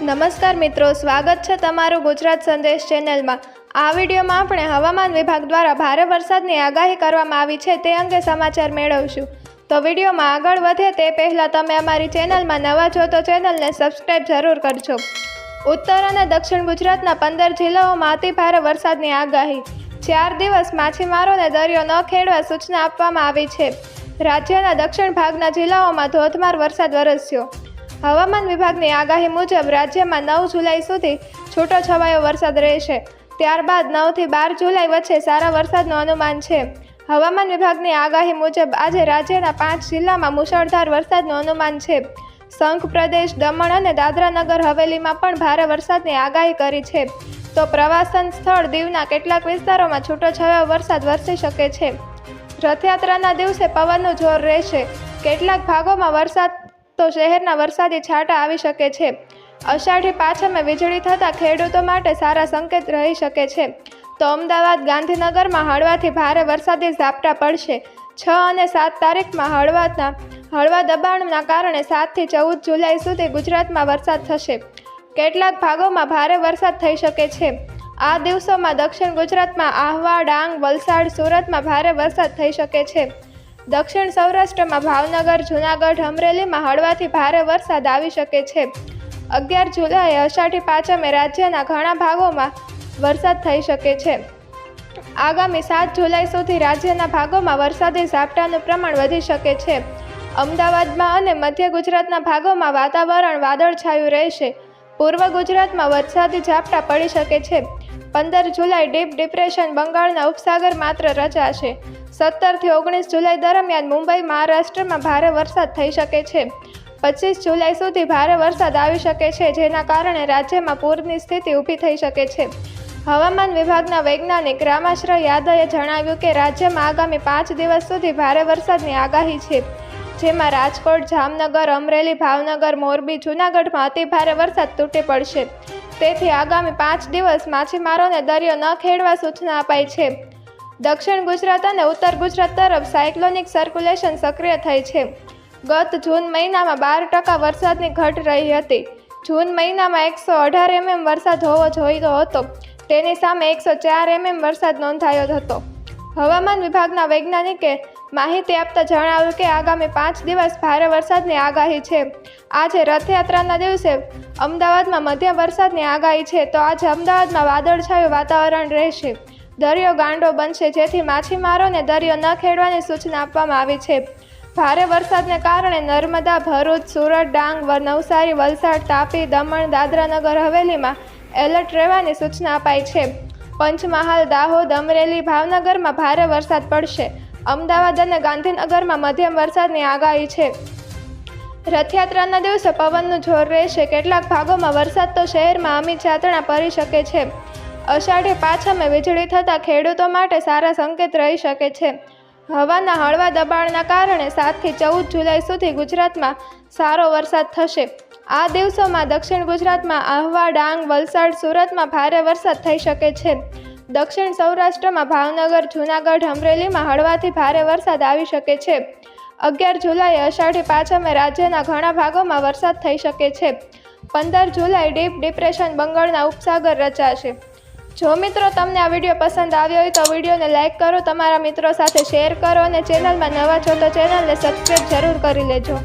નમસ્કાર મિત્રો, સ્વાગત છે તમારું ગુજરાત સંદેશ ચેનલમાં. આ વિડીયોમાં આપણે હવામાન વિભાગ દ્વારા ભારે વરસાદની આગાહી કરવામાં આવી છે તે અંગે સમાચાર મેળવશું. તો વિડીયોમાં આગળ વધે તે પહેલાં તમે અમારી ચેનલમાં નવા છો તો ચેનલને સબસ્ક્રાઈબ જરૂર કરજો. ઉત્તર અને દક્ષિણ ગુજરાતના પંદર જિલ્લાઓમાં અતિ ભારે વરસાદની આગાહી. ચાર દિવસ માછીમારોને દરિયો ન ખેડવા સૂચના આપવામાં આવી છે. રાજ્યના દક્ષિણ ભાગના જિલ્લાઓમાં ધોધમાર વરસાદ વરસ્યો. હવામાન વિભાગની આગાહી મુજબ રાજ્યમાં નવ જુલાઈ સુધી છૂટો છવાયો વરસાદ રહેશે. ત્યારબાદ નવથી બાર જુલાઈ વચ્ચે સારા વરસાદનું અનુમાન છે. હવામાન વિભાગની આગાહી મુજબ આજે રાજ્યના પાંચ જિલ્લામાં મુશળધાર વરસાદનું અનુમાન છે. સંઘ પ્રદેશ, દમણ અને દાદરાનગર હવેલીમાં પણ ભારે વરસાદની આગાહી કરી છે. તો પ્રવાસન સ્થળ દીવના કેટલાક વિસ્તારોમાં છૂટોછવાયો વરસાદ વરસી શકે છે. રથયાત્રાના દિવસે પવનનું જોર રહેશે. કેટલાક ભાગોમાં વરસાદ તો શહેરના વરસાદી છાંટા આવી શકે છે. અષાઢી પાછળમાં વીજળી થતાં ખેડૂતો માટે સારા સંકેત રહી શકે છે. તો અમદાવાદ ગાંધીનગરમાં હળવાથી ભારે વરસાદી ઝાપટા પડશે. છ અને સાત તારીખમાં હળવાના, હળવા દબાણના કારણે સાતથી ચૌદ જુલાઈ સુધી ગુજરાતમાં વરસાદ થશે. કેટલાક ભાગોમાં ભારે વરસાદ થઈ શકે છે. આ દિવસોમાં દક્ષિણ ગુજરાતમાં આહવા, ડાંગ, વલસાડ, સુરતમાં ભારે વરસાદ થઈ શકે છે. દક્ષિણ સૌરાષ્ટ્રમાં ભાવનગર, જૂનાગઢ, અમરેલીમાં હળવાથી ભારે વરસાદ આવી શકે છે. અગિયાર જુલાઈએ અષાઢી પાંચમે રાજ્યના ઘણા ભાગોમાં વરસાદ થઈ શકે છે. આગામી સાત જુલાઈ સુધી રાજ્યના ભાગોમાં વરસાદી ઝાપટાનું પ્રમાણ વધી શકે છે. અમદાવાદમાં અને મધ્ય ગુજરાતના ભાગોમાં વાતાવરણ વાદળછાયું રહેશે. પૂર્વ ગુજરાતમાં વરસાદી ઝાપટા પડી શકે છે. પંદર જુલાઈ ડીપ ડિપ્રેશન બંગાળના ઉપસાગર માત્ર રચાશે સત્તરથી ઓગણીસ જુલાઈ દરમિયાન મુંબઈ, મહારાષ્ટ્રમાં ભારે વરસાદ થઈ શકે છે. પચીસ જુલાઈ સુધી ભારે વરસાદ આવી શકે છે, જેના કારણે રાજ્યમાં પૂરની સ્થિતિ ઊભી થઈ શકે છે. હવામાન વિભાગના વૈજ્ઞાનિક રામાશ્રય યાદવે જણાવ્યું કે રાજ્યમાં આગામી પાંચ દિવસ સુધી ભારે વરસાદની આગાહી છે. જેમાં રાજકોટ, જામનગર, અમરેલી, ભાવનગર, મોરબી, જૂનાગઢમાં અતિભારે વરસાદ તૂટી પડશે. તેથી આગામી પાંચ દિવસ માછીમારોને દરિયો ન ખેડવા સૂચના અપાઈ છે. દક્ષિણ ગુજરાત અને ઉત્તર ગુજરાત તરફ સાયક્લોનિક સર્ક્યુલેશન સક્રિય થઈ છે. ગત જૂન મહિનામાં બાર ટકા વરસાદની ઘટ રહી હતી. જૂન મહિનામાં એકસો અઢાર એમએમ વરસાદ હોવો જોઈતો હતો. તેની સામે એકસો ચાર એમએમ વરસાદ નોંધાયો હતો. હવામાન વિભાગના વૈજ્ઞાનિકે માહિતી આપતા જણાવ્યું કે આગામી પાંચ દિવસ ભારે વરસાદની આગાહી છે. આજે રથયાત્રાના દિવસે અમદાવાદમાં મધ્યમ વરસાદની આગાહી છે તો આજે અમદાવાદમાં વાદળછાયું વાતાવરણ રહેશે. દરિયો ગાંડો બનશે જેથી માછીમારોને દરિયો ન ખેડવાની સૂચના આપવામાં આવી છે. ભારે વરસાદને કારણે નર્મદા, ભરૂચ, સુરત, ડાંગ નવસારી, વલસાડ, તાપી, દમણ, દાદરાનગર, હવેલીમાં એલર્ટ રહેવાની સૂચના અપાઈ છે. પંચમહાલ, દાહોદ, અમરેલી, ભાવનગરમાં ભારે વરસાદ પડશે. અમદાવાદ અને ગાંધીનગરમાં મધ્યમ વરસાદની આગાહી છે. રથયાત્રાના દિવસે પવનનું જોર રહેશે. કેટલાક ભાગોમાં વરસાદ તો શહેરમાં અમી ચાતણા પડી શકે છે. અષાઢી પાછામાં વીજળી થતાં ખેડૂતો માટે સારા સંકેત રહી શકે છે. હવાના હળવા દબાણના કારણે સાતથી ચૌદ જુલાઈ સુધી ગુજરાતમાં સારો વરસાદ થશે. આ દિવસોમાં દક્ષિણ ગુજરાતમાં આહવા, ડાંગ, વલસાડ, સુરતમાં ભારે વરસાદ થઈ શકે છે. દક્ષિણ સૌરાષ્ટ્રમાં ભાવનગર, જૂનાગઢ, અમરેલીમાં હળવાથી ભારે વરસાદ આવી શકે છે. અગિયાર જુલાઈ અષાઢી પાછમે રાજ્યના ઘણા ભાગોમાં વરસાદ થઈ શકે છે. પંદર જુલાઈ ડીપ ડિપ્રેશન બંગાળના ઉપસાગર રચાશે. જો મિત્રો તમને આ વીડિયો પસંદ આવ્યો હોય તો વિડીયોને લાઇક કરો, તમારા મિત્રો સાથે શેર કરો અને ચેનલમાં નવા છો તો ચેનલને સબસ્ક્રાઈબ જરૂર કરી લેજો.